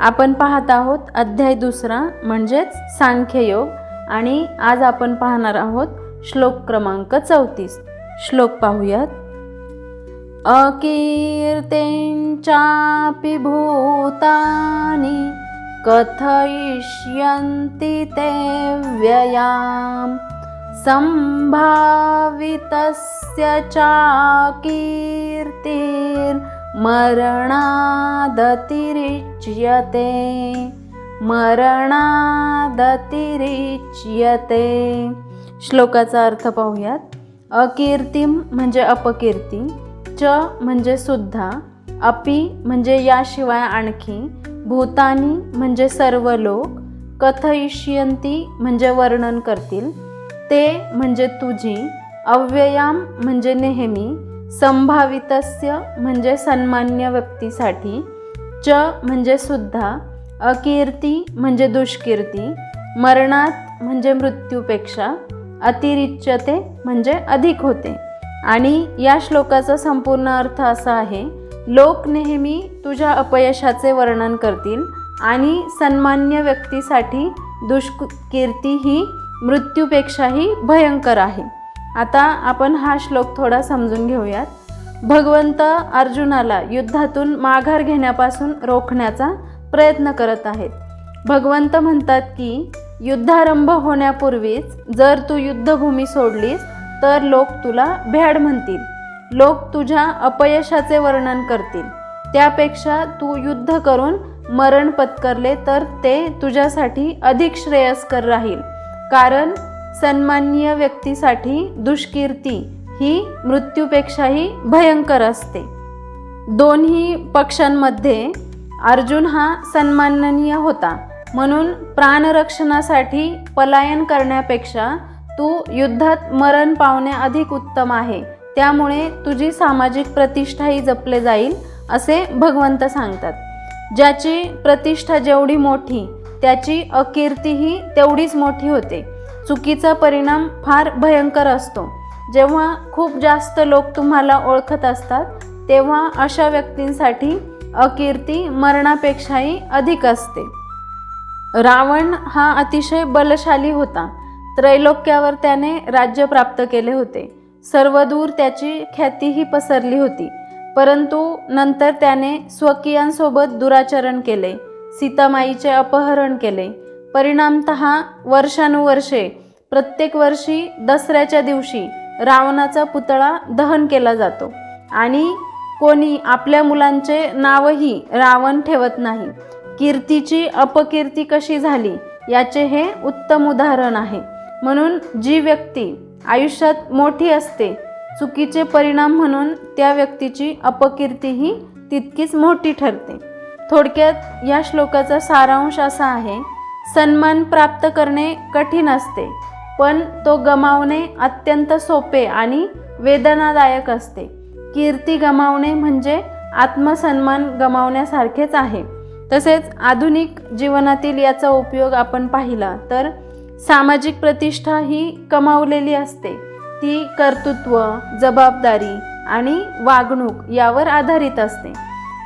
आपण पाहत आहोत अध्याय दुसरा म्हणजेच सांख्ययोग. आणि आज आपण पाहणार आहोत श्लोक क्रमांक चौतीस. श्लोक पाहूयात. अकीर्तेंचापि भूतानी कथयिष्यन्ति ते व्ययाम्। संभावितस्य चाकीर्तिर्मरणादतिरिच्यते मरणादतिरिच्यते श्लोकाचा अर्थ पाहूयात. अकीर्तिम म्हणजे अपकीर्ती च म्हणजे सुद्धा अपि म्हणजे याशिवाय आणखी भूतानी म्हणजे सर्व लोक कथयिष्यंती म्हणजे वर्णन करतील ते म्हणजे तुझी अव्ययाम म्हणजे नेहमी संभावितस्य म्हणजे सन्मान्य व्यक्तीसाठी च म्हणजे सुद्धा अकीर्ती म्हणजे दुष्कीर्ती मरणात म्हणजे मृत्यूपेक्षा अतिरिच्यते म्हणजे अधिक होते. आणि या श्लोकाचा संपूर्ण अर्थ असा आहे लोक नेहमी तुझ्या अपयशाचे वर्णन करतील आणि सन्मान्य व्यक्तीसाठी दुष्कीर्ती ही मृत्यूपेक्षाही भयंकर आहे. आता आपण हा श्लोक थोडा समजून घेऊयात. भगवंत अर्जुनाला युद्धातून माघार घेण्यापासून रोखण्याचा प्रयत्न करत आहेत. भगवंत म्हणतात की युद्धारंभ होण्यापूर्वीच जर तू युद्धभूमी सोडलीस तर लोक तुला भ्याड म्हणतील. लोक तुझ्या अपयशाचे वर्णन करतील. त्यापेक्षा तू युद्ध करून मरण पत्करले तर ते तुझ्यासाठी अधिक श्रेयस्कर राहील. कारण सन्माननीय व्यक्तीसाठी दुष्कीर्ती ही मृत्यूपेक्षाही भयंकर असते. दोन्ही पक्षांमध्ये अर्जुन हा सन्माननीय होता. म्हणून प्राणरक्षणासाठी पलायन करण्यापेक्षा तू युद्धात मरण पावणे अधिक उत्तम आहे. त्यामुळे तुझी सामाजिक प्रतिष्ठाही जपले जाईल असे भगवंत सांगतात. ज्याची प्रतिष्ठा जेवढी मोठी त्याची अकीर्तीही तेवढीच मोठी होते. चुकीचा परिणाम फार भयंकर असतो. जेव्हा खूप जास्त लोक तुम्हाला ओळखत असतात तेव्हा अशा व्यक्तींसाठी अकीर्ती मरणापेक्षाही अधिक असते. रावण हा अतिशय बलशाली होता. त्रैलोक्यावर त्याने राज्य प्राप्त केले होते. सर्वदूर त्याची ख्यातीही पसरली होती. परंतु नंतर त्याने स्वकीयांसोबत दुराचरण केले. सीतामाईचे अपहरण केले. परिणामत वर्षानुवर्षे प्रत्येक वर्षी दसऱ्याच्या दिवशी रावणाचा पुतळा दहन केला जातो. आणि कोणी आपल्या मुलांचे नावही रावण ठेवत नाही. कीर्तीची अपकीर्ती कशी झाली याचे हे उत्तम उदाहरण आहे. म्हणून जी व्यक्ती आयुष्यात मोठी असते चुकीचे परिणाम म्हणून त्या व्यक्तीची अपकीर्तीही तितकीच मोठी ठरते. थोडक्यात या श्लोकाचा सारांश असा आहे सन्मान प्राप्त करणे कठीण असते पण तो गमावणे अत्यंत सोपे आणि वेदनादायक असते. कीर्ती गमावणे म्हणजे आत्मसन्मान गमावण्यासारखेच आहे. तसेच आधुनिक जीवनातील याचा उपयोग आपण पाहिला तर सामाजिक प्रतिष्ठा ही कमावलेली असते. ती कर्तृत्व जबाबदारी आणि वागणूक यावर आधारित असते.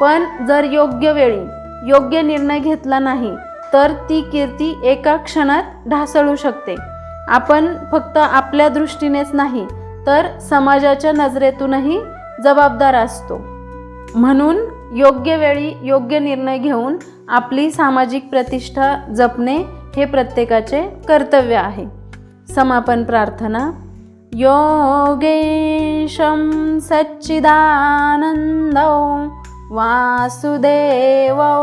पण जर योग्य वेळी योग्य निर्णय घेतला नाही तर ती कीर्ती एका क्षणात ढासळू शकते. आपण फक्त आपल्या दृष्टीनेच नाही तर समाजाच्या नजरेतूनही जबाबदार असतो. म्हणून योग्य वेळी योग्य निर्णय घेऊन आपली सामाजिक प्रतिष्ठा जपणे हे प्रत्येकाचे कर्तव्य आहे. समापन प्रार्थना. योगेशं सच्चिदानन्दौ वासुदेवौ